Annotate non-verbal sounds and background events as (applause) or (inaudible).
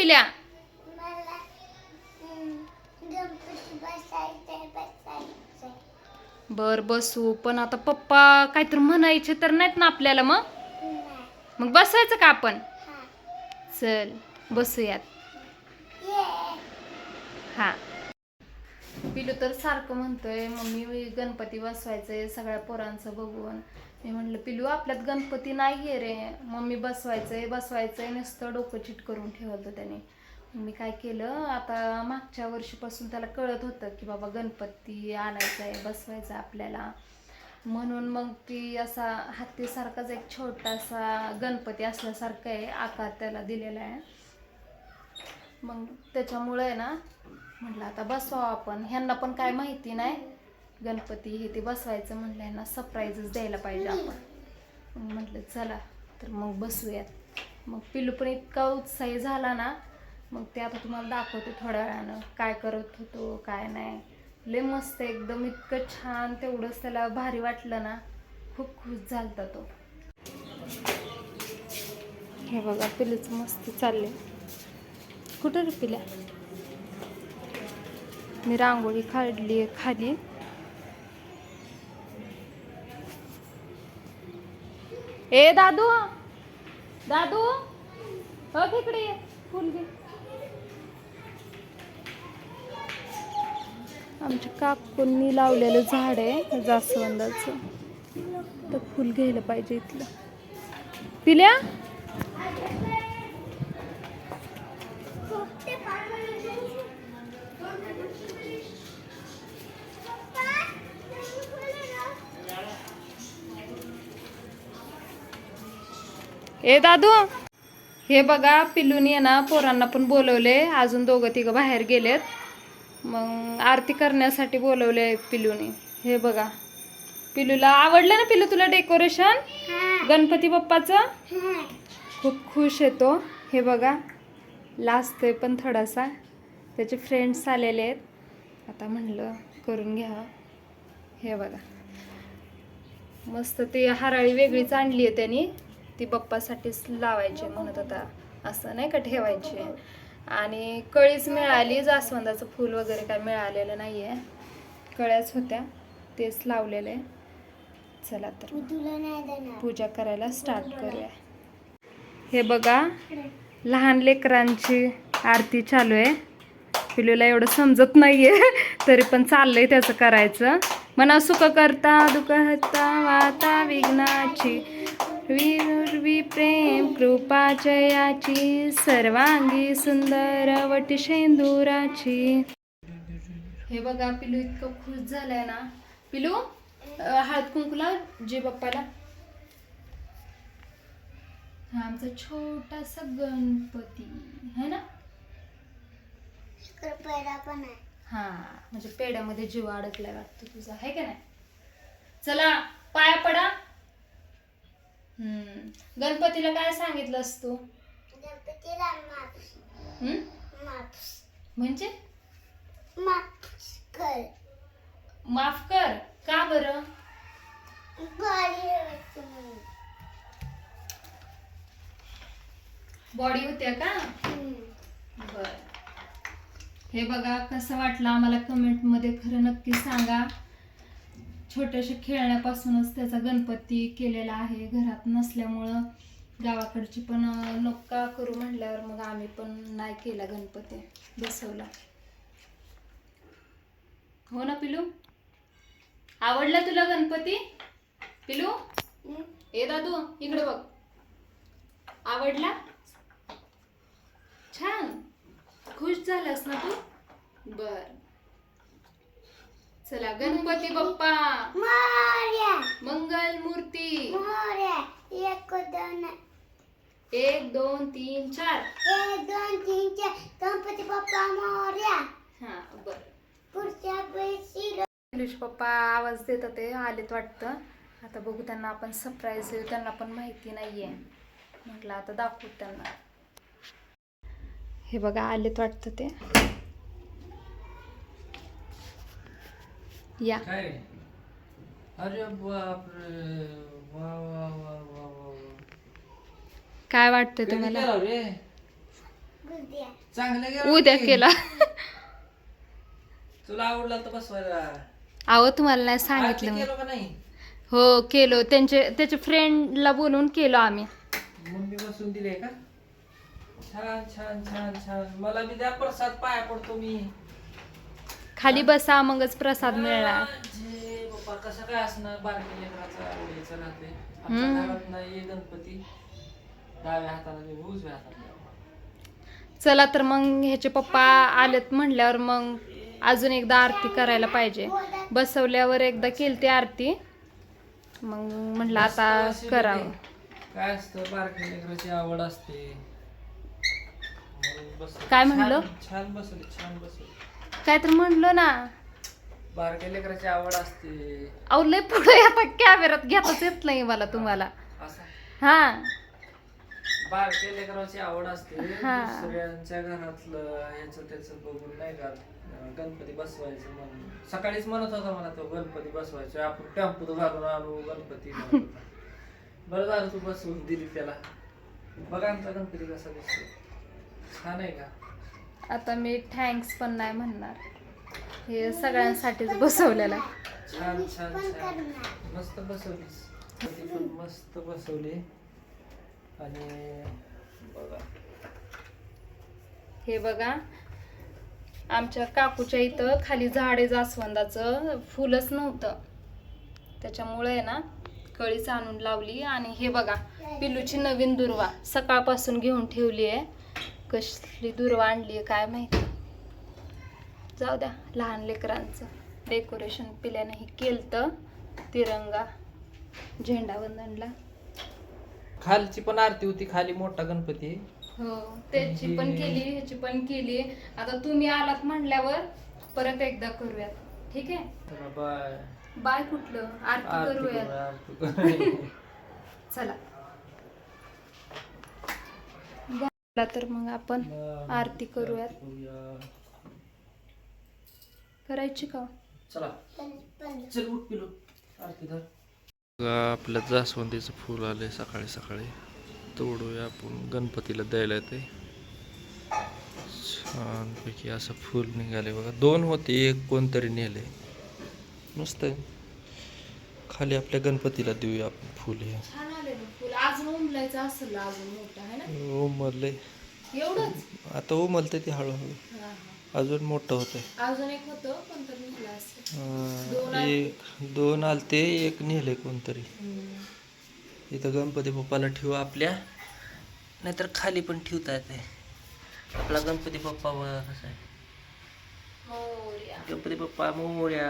पिल्या? बर बसू. पण आता पप्पा काहीतरी म्हणायचे तर नाहीत ना आपल्याला मग? मग बसायचं का आपण? चल बसूयात. हा. पिलू तर सारखं म्हणतोय मम्मी गणपती बसवायचंय सगळ्या पोरांचं बघून. मी म्हटलं पिलू आपल्यात गणपती नाही आहे रे. मम्मी बसवायचंय बसवायचंय. नुसतं डोकं चिट करून ठेवलं त्याने. मग मी काय केलं आता मागच्या वर्षीपासून त्याला कळत होतं की बाबा गणपती आणायचा आहे बसवायचा आहे आपल्याला. म्हणून मग ती असा हत्तीसारखाच एक छोटासा गणपती असल्यासारखा आहे आकार त्याला दिलेला आहे. मग त्याच्यामुळे आहे ना म्हटलं आता बसवावं आपण. ह्यांना पण काय माहिती नाही. गणपती हे ते बसवायचं म्हणलं यांना सरप्राईजच द्यायला पाहिजे आपण. मग म्हटलं चला तर मग बसूयात. मग पिलू पण इतका उत्साही झाला ना मग ते आता तुम्हाला दाखवते थोड्या वेळानं काय करत होतो काय नाही. लय मस्त एकदम इतकं छान तेवढंच त्याला भारी वाटलं ना खूप खुश झालता तो. हे बघा पिलूचं मस्त चालले कुठं रे पिल्या मी रांगोळी काढली खाली. ए दादू. दादू. हो तिकडे ये. फुल घे. आमच्या काकूंनी लावलेलं झाड आहे जास्वंदाचं. तर फुल घ्यायला पाहिजे इथलं. पिल्या? ए दादू. हे बघा पिल्लूनी आहे ना पोरांना पण बोलवले. अजून दोघं तिघं बाहेर गेलेत. मग आरती करण्यासाठी बोलवले पिल्लूनी. हे बघा. पिल्लूला आवडलं ना पिल्लू तुला डेकोरेशन? गणपती बाप्पाचं? खूप खुश येतो हे बघा. लाजतोय पण थोडासा. त्याचे फ्रेंड्स आलेले आहेत. आता म्हणलं करून घ्यावं हे बघा. मस्त ती हराळी वेगळीच आणली आहे त्यांनी. ती बप्पासाठीच लावायची म्हणत होता. असं नाही का ठेवायची? आणि कळीच मिळाली जास्वंदाचं फूल वगैरे काय मिळालेलं नाही आहे कळ्याच होत्या तेच लावलेले. चला तर तुला पूजा करायला स्टार्ट करूया. हे बघा लहान लेकरांची आरती चालू आहे. पिलूला एवढं समजत नाही आहे तरी पण चाललंय त्याचं करायचं. मना सुख करता दुःख वाता विघ्नाची. विर्वी प्रेम कृपा जयाची सर्वांगी सुंदर वटी शेंदुराची. हे बघा पिलू इतकं खुश झालंय ना. पिलू हळद कुंकूला जे बाप्पाला हा आमचा छोटासा गणपती है ना? कृपया पण आहे. हा म्हणजे पेड्यामध्ये जीव अडकलाय वाटतं तुझा आहे का नाही? चला पाया पडा. हम्म. गणपतीला काय सांगितलंस तू? गणपतीला हम्म? म्हणजे? माप्स कर. माफ कर. का बरं? बॉडी बॉडी होत्या का? बर. हे बघा कसं वाटलं आम्हाला कमेंटमध्ये खरं नक्की सांगा. छोट्याशा खेळण्यापासूनच त्याचा गणपती केलेला आहे. घरात नसल्यामुळं गावाकडची पण नका करू म्हणल्यावर मग आम्ही पण नाही केला गणपती बसवला. हो ना पिलू? आवडला तुला गणपती? पिलू? ए दादू इकडे बघ. आवडला? छान. खुश झालास ना तू? बर. चला गणपती बाप्पा. मोर्या. मंगल मूर्ती मोर्या एक दोन. एक दोन तीन चार. एक दोन तीन चार. गणपती बाप्पा मोर्या. हा बर. पुढच्या इंग्लिश पप्पा आवाज देत होते आलेत वाटतं. आता बघू त्यांना आपण सरप्राईज देऊ त्यांना पण माहिती नाहीये. म्हटलं आता दाखवू त्यांना. हे बघा आलेत वाटतं ते. या. काय? अरे बापरे वा वा वा वा वा वा. काय वाटतंय तुम्हाला? केलं रे? चांगलं गेलं उद्या की. केला. (laughs) तुला आवडला तर बसवायला. अहो तुम्हाला नाही आरती सांगितलं मी. केलं का नाही? हो केलो. त्यांचे त्याच्या फ्रेंडला बोलवून केलो आम्ही. मम्मी बसून दिले का? छान छान छान छान. मला बी द्या प्रसाद पाया पडतो मी. खाली बसा मगच प्रसाद मिळणार जे बाप्पा कसं काय असणार बारकी लेकराचा आवडीचं राहते आमच्या हम्म. घरात नाही गणपती डाव्या हाताला देऊ उजव्या हाताला. चला तर मग ह्याचे पप्पा आलेत म्हणल्यावर मग अजून एकदा आरती करायला पाहिजे बसवल्यावर एकदा केलती आरती मग म्हटलं आता करावं काय असतं बारकी लेकराची आवड असते म्हणून बसवली. काय म्हणलं? छान- छान बसवली छान बसवली काय तर म्हणलं ना. बारक्या लेकराची आवड असते. अहो लय पुढे आता कॅमेरात घेताच येत नाही मला तुम्हाला. असं? हा. बारक्या लेकराची आवड असते. हा. दुसऱ्यांच्या घरातलं याचं त्याचं बघून नाही का अं, गणपती बसवायचं म्हणून. सकाळीच म्हणत होता मला तो गणपती बसवायचा. आपण टेम्पोत घालून आणू गणपती म्हणत होता. बरं झालं तू बसवून दिली त्याला. बघा आमचा गणपती कसा दिसतो छान आहे का? आता मी थँक्स पण नाही म्हणणार. हे सगळ्यांसाठीच बसवलेलं आहे. छान छान छान. मस्त बसवलीस. ती पण मस्त बसवली. आणि बघा. हे बघा. आमच्या काकूच्या इथं खाली झाडे जास्वंदाचं फुलच नव्हतं. त्याच्यामुळे आहे ना कळीच आणून लावली. आणि हे बघा पिल्लूची नवीन दुर्वा सकाळपासून घेऊन ठेवली आहे. कसली दुर्वा आणली आहे काय माहिती. जाऊ द्या लहान लेकरांचं. डेकोरेशन पिल्याने हे केलतं तिरंगा झेंडावंदनला खालची पण आरती होती खाली मोठा गणपती. हो त्याची पण केली ह्याची पण केली. आता तुम्ही आलात म्हणल्यावर परत एकदा करूयात. ठीक आहे? बाय. बाय कुठलं? आरती करूयात. करूया, आरती करूया. (laughs) चला झाला तर मग आपण आरती करूयात. करूया. करायची का? चला. चल उठ पिलो. आरती धर. आपल्या जास्वंदीचं फुल आले सकाळी सकाळी. तोडूया आपण. गणपतीला द्यायला येते. छानपैकी असं फुल निघाले बघा. दोन होते एक कोणतरी नेले मस्त आहे. खाली आपल्या गणपतीला देऊया आपण फुल हे. अजून उमलायचं असेल अजून मोठं आहे ना? एवढंच? आता उमलते ते हळूहळू. हा, हा. अजून मोठं होतंय. अजून एक होतं पण तर निघलं असेल. अं, दोन आलते. एक दोन आलते एक नेले कोणतरी. हम्म. इथं गणपती बाप्पाला ठेवू आपल्या. नाहीतर खाली पण ठेवता येते. आपला गणपती बाप्पा बघा कसा आहे? मोरया. गणपती बाप्पा मोर्या.